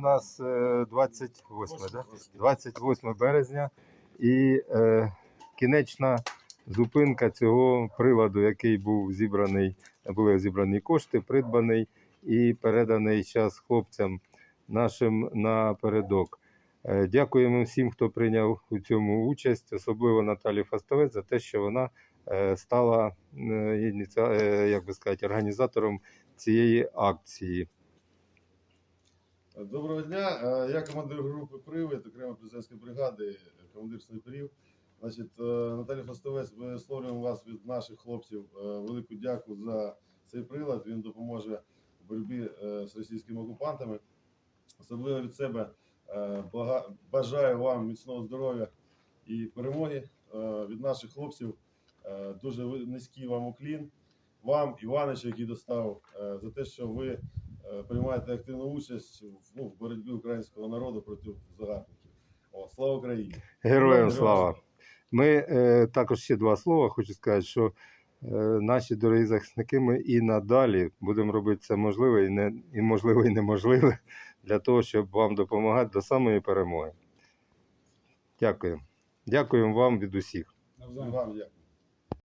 у нас е, 28, да? 28 березня і е, кінечна зупинка цього приладу, який був зібраний, були зібрані кошти, придбаний і переданий зараз хлопцям нашим напередок. Е, Дякуємо всім, хто прийняв у цьому участь, особливо Наталі Фастовець за те, що вона е, стала е, е, як би сказати, організатором цієї акції. Доброго дня. Е, Я командир групи Привид, окремо президентської бригади, командир снайперів. Значить, е, Наталія Фастовець, висловлюємо вас від наших хлопців е, велику дяку за цей прилад. Він допоможе в боротьбі з російськими окупантами. Особливо від себе бажаю вам міцного здоров'я і перемоги від наших хлопців. Дуже низький вам уклін. Вам, Іваничу, який достав, за те, що ви приймаєте активну участь в, ну, в боротьбі українського народу проти загарбників. О, слава Україні! Героям слава! Ми е, також ще два слова. Хочу сказати, що е, наші дорогі захисники, ми і надалі будемо робити це можливе і, не, і можливо, і неможливе для того, щоб вам допомагати до самої перемоги. Дякую. Дякуємо вам від усіх. Вам дякую.